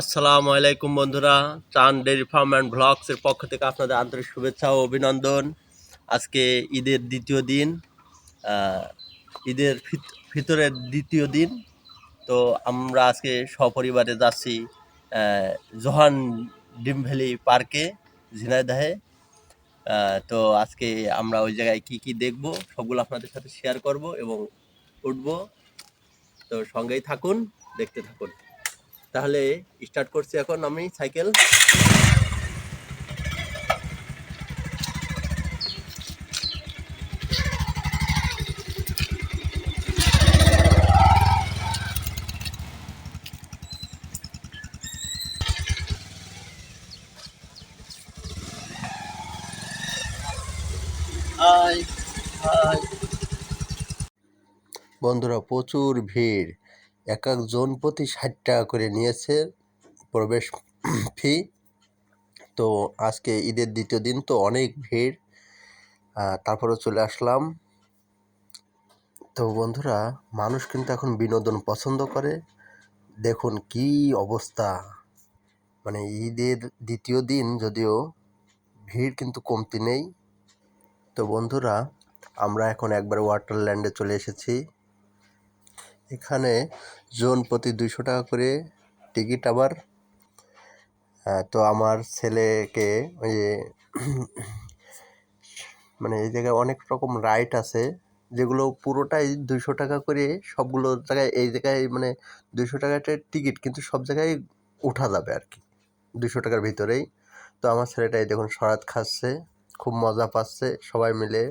আসসালামু আলাইকুম বন্ধুরা চান ডেয়ারি ফার্ম অ্যান্ড ব্লগসের পক্ষ থেকে আপনাদের আন্তরিক শুভেচ্ছা ও অভিনন্দন। আজকে ঈদের দ্বিতীয় দিন ঈদের ফিতরের দ্বিতীয় দিন। তো আমরা আজকে সপরিবারে যাচ্ছি জোহান ডিম ভ্যালি পার্কে, ঝিনাইদহে। তো আজকে আমরা ওই জায়গায় কি কি দেখব, সবগুলো আপনাদের সাথে শেয়ার করব এবং উঠব। তো সঙ্গেই থাকুন, দেখতে থাকুন। তাহলে স্টার্ট করছি এখন আমি সাইকেল বন্ধুরা প্রচুর ভিড়। এক এক জন প্রতি ষাট টাকা করে নিয়েছে প্রবেশ ফি। তো আজকে ঈদের দ্বিতীয় দিন, তো অনেক ভিড়। তারপরে চলে আসলাম। তো বন্ধুরা, মানুষ কিন্তু এখন বিনোদন পছন্দ করে। দেখুন কি অবস্থা। মানে ঈদের দ্বিতীয় দিন যদিও ভিড় কিন্তু কমতি নেই। তো বন্ধুরা, আমরা এখন একবার ওয়াটারল্যান্ডে চলে এসেছি। এখানে জোন প্রতি দুইশো টাকা করে টিকিট আবার তো আমার ছেলেকে ওই যে মানে এই জায়গায় অনেক রকম রাইড আছে, যেগুলো পুরোটাই দুইশো টাকা করে সবগুলো জায়গায়, এই জায়গায় মানে দুইশো টাকাটা টিকিট কিন্তু সব জায়গায় ওঠা যাবে আর কি, দুইশো টাকার ভিতরেই। তো আমার ছেলেটা এই দেখুন সরাত খাচ্ছে, খুব মজা পাচ্ছে, সবাই মিলে।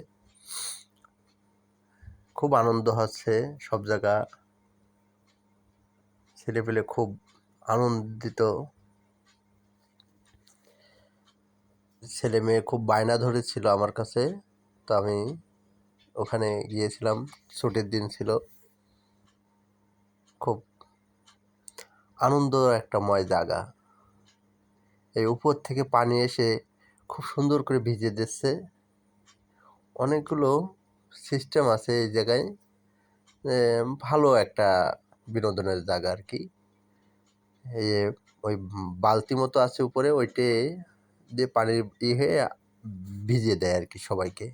খুব আনন্দ হচ্ছে সব জায়গা। ছেলে পেলে খুব আনন্দিত। ছেলে মেয়ে খুব বায়না ধরেছিল আমার কাছে। তো আমি ওখানে গিয়েছিলাম, ছুটির দিন ছিল। খুব আনন্দ একটা ময় জায়গা এই উপর থেকে পানি এসে খুব সুন্দর করে ভিজে দিচ্ছে। অনেকগুলো সিস্টেম আছে এই জায়গায়। ভালো একটা বিনোদনের জায়গা আর কি। এই ওই বালতি মতো আছে উপরে, ওইটে দিয়ে পানির ই হয়ে ভিজিয়ে দেয় আর কি সবাইকে।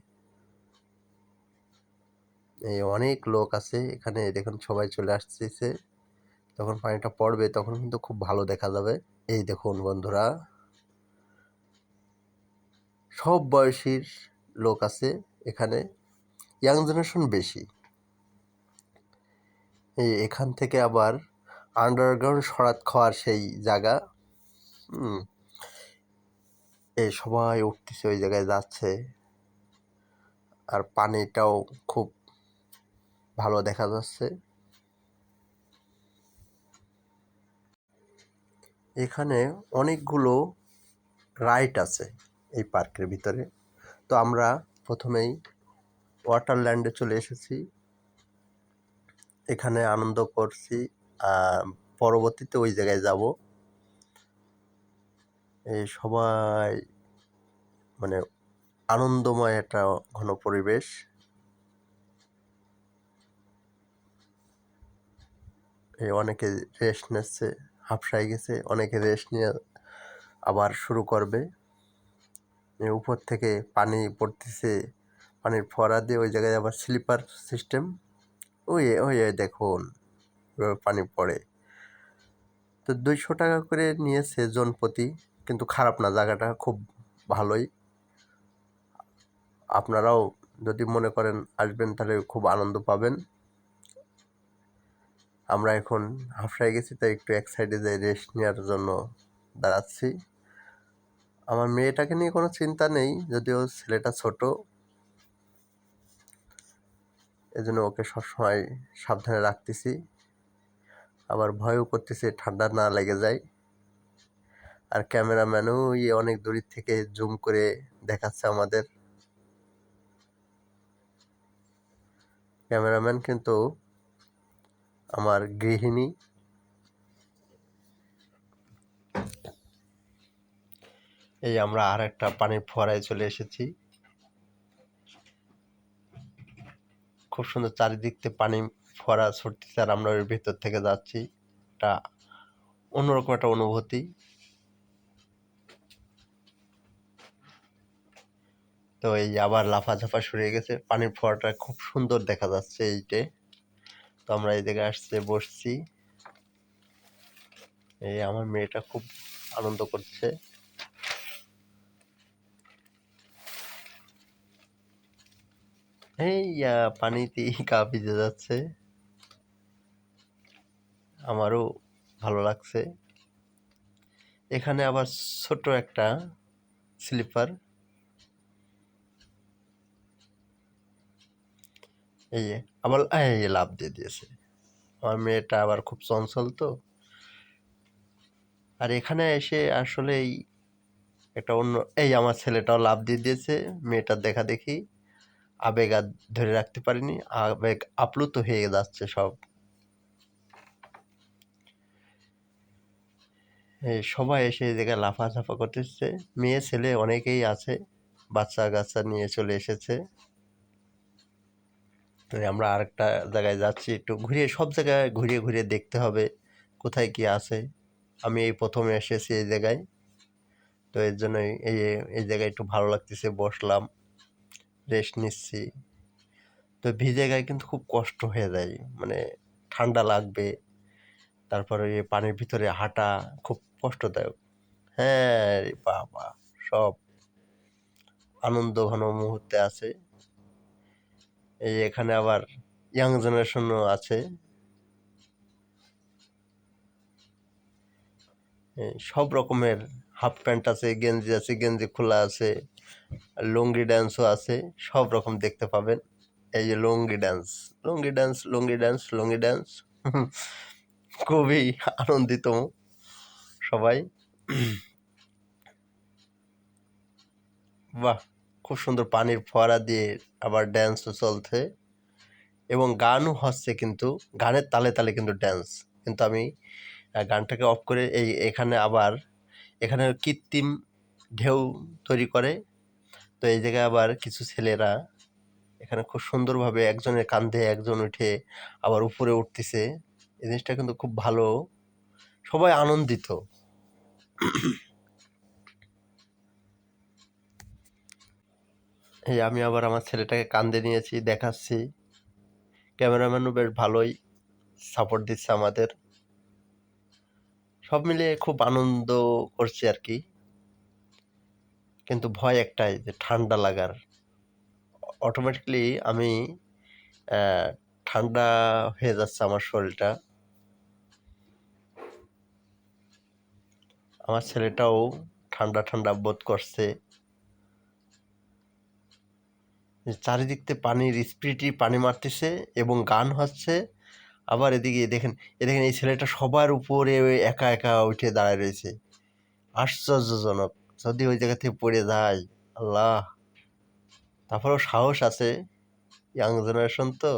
এই অনেক লোক আছে, এখানে দেখুন সবাই চলে আসতেছে। যখন পানিটা পড়বে তখন কিন্তু খুব ভালো দেখা যাবে। এই দেখুন বন্ধুরা, সব বয়সীর লোক আছে এখানে, ইয়াং জেনারেশন বেশি। এখান থেকে আবার আন্ডারগ্রাউন্ড সরাত খাওয়ার সেই জায়গা এই সবাই উঠতেছে ওই জায়গায় যাচ্ছে। আর পানিটাও খুব ভালো দেখা যাচ্ছে। এখানে অনেকগুলো রাইড আছে এই পার্কের ভিতরে। তো আমরা প্রথমেই ওয়াটারল্যান্ডে চলে এসেছি। এখানে আনন্দ করছি। পরবর্তীতে ওই জায়গায় যাব। এই সবাই মানে আনন্দময় একটা ঘন পরিবেশ। এই অনেকে রেস্ট নিচ্ছে হাফসায় গেছে, অনেকে রেস্ট নিয়ে আবার শুরু করবে। উপর থেকে পানি পড়তেছে, পানির ফোয়ারা দিয়ে ওই জায়গায় আবার স্লিপার সিস্টেম ওই ওই দেখুন পানি পড়ে। তো দুইশো টাকা করে নিয়েছে জন প্রতি কিন্তু খারাপ না, জায়গাটা খুব ভালোই। আপনারাও যদি মনে করেন আসবেন, তাহলে খুব আনন্দ পাবেন। আমরা এখন হাফসায় গেছি, তাই একটু এক সাইডে যাই রেস্ট নেওয়ার জন্য দাঁড়াচ্ছি। আমার মেয়েটাকে নিয়ে কোনো চিন্তা নেই, যদিও ছেলেটা ছোট। এজন্য ওকে সবসময় সাবধানে রাখতেছি। আবার ভয়ও করতেছি, ঠান্ডা না লেগে যায়। আর ক্যামেরাম্যানও ইয়ে অনেক দূরের থেকে জুম করে দেখাচ্ছে আমাদের। ক্যামেরাম্যান কিন্তু আমার গৃহিণী। এই আমরা আর একটা পানির ফোয়ারায় চলে এসেছি। খুব সুন্দর চারিদিক থেকে পানি ফোয়ারা ছুটতেছে আর আমরা ওর ভিতর থেকে যাচ্ছি। একটা অন্যরকম একটা অনুভূতি। তো এই আবার লাফাঝাফা হয়ে গেছে। পানির ফোয়ারাটা খুব সুন্দর দেখা যাচ্ছে এইটে। তো আমরা এই জায়গায় আসছে, বসছি। এই আমার মেয়েটা খুব আনন্দ করছে। এই পানিতে গা ভিজে যাচ্ছে। আমারও ভালো লাগছে। এখানে আবার ছোট একটা স্লিপার। এই যে, আবার, এই লাভ দিয়ে দিয়েছে। আমার মেয়েটা আবার খুব চঞ্চল তো। আর এখানে এসে আসলে এই একটা অন্য, এই আমার ছেলেটাও লাভ দিয়ে দিয়েছে, মেয়েটার দেখা দেখি। আবেগ আর ধরে রাখতে পারিনি, আবেগ আপ্লুত হয়ে যাচ্ছে সব। সবাই এসে এই জায়গায় লাফাঝাফা করতেছে। মেয়ে, ছেলে অনেকেই আছে, বাচ্চা কাচ্চা নিয়ে চলে এসেছে। তো আমরা আরেকটা জায়গায় যাচ্ছি, একটু ঘুরিয়ে, সব জায়গায় ঘুরিয়ে ঘুরিয়ে দেখতে হবে কোথায় কি আছে। আমি এই প্রথমে এসেছি এই জায়গায়। তো এর জন্যই এই এই জায়গায় একটু ভালো লাগতেছে, বসলাম। রেস্ট নিচ্ছি। তো ভিজে গায়ে কিন্তু খুব কষ্ট হয়ে যায় মানে ঠান্ডা লাগবে, তারপরে পানির ভিতরে হাঁটা খুব কষ্টদায়ক। হ্যাঁ রে বাবা, সব আনন্দ ঘন মুহূর্তে আছে। এই এখানে আবার ইয়াং জেনারেশনও আছে। সব রকমের হাফ প্যান্ট আছে, গেঞ্জি আছে, গেঞ্জি খোলা আছে। লুঙ্গি ড্যান্সও আছে, সব রকম দেখতে পাবেন। এই যে lungi dance lungi dance lungi dance lungi dance খুবই আনন্দিত সবাই। বাহ, খুব সুন্দর পানির ফোয়ারা দিয়ে আবার ড্যান্সও চলছে। এবং গানও হচ্ছে কিন্তু, গানের তালে তালে কিন্তু ড্যান্স কিন্তু আমি গানটাকে অফ করে এই এখানে আবার, এখানে কৃত্রিম ঢেউ তৈরি করে। তো এই জায়গায় আবার কিছু ছেলেরা এখানে খুব সুন্দরভাবে একজনের কান্ধে একজন উঠে আবার উপরে উঠতেছে। এই জিনিসটা কিন্তু খুব ভালো। সবাই আনন্দিত। এই আমি আবার আমার ছেলেটাকে কান্দে নিয়েছি, দেখাচ্ছি। ক্যামেরাম্যানও বেশ ভালোই সাপোর্ট দিচ্ছে আমাদের। সব মিলিয়ে খুব আনন্দ করছি আর কি। কিন্তু ভয় একটাই যে ঠান্ডা লাগার। অটোমেটিকলি আমি ঠান্ডা হয়ে যাচ্ছে আমার শরীরটা। আমার ছেলেটাও ঠান্ডা ঠান্ডা বোধ করছে। চারিদিক থেকে পানির স্পিডই পানি মারতেছে এবং গান হচ্ছে। আবার এদিকে দেখেন, এ দেখেন এই ছেলেটা সবার উপরে একা একা উঠে দাঁড়ায় রয়েছে। আশ্চর্যজনক। যদি ওই জায়গা থেকে পড়ে যায়, আল্লাহ। তারপরেও সাহস আছে ইয়াং জেনারেশন তো।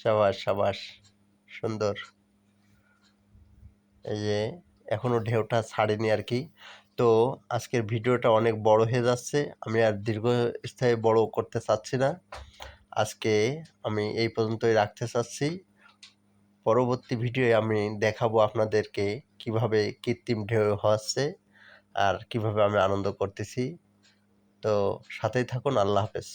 সাবাস সাবাস, সুন্দর। এই যে এখনও ঢেউটা ছাড়েনি আর কি। তো আজকের ভিডিওটা অনেক বড় হয়ে যাচ্ছে, আমি আর দীর্ঘস্থায়ী বড় করতে চাচ্ছি না। আজকে আমি এই পর্যন্তই রাখতে চাচ্ছি। পরবর্তী ভিডিওয়ে আমি দেখাবো আপনাদেরকে কীভাবে কৃত্রিম ঢেউ হচ্ছে আর কীভাবে আমি আনন্দ করতেছি। তো সাথেই থাকুন, আল্লাহ হাফেজ।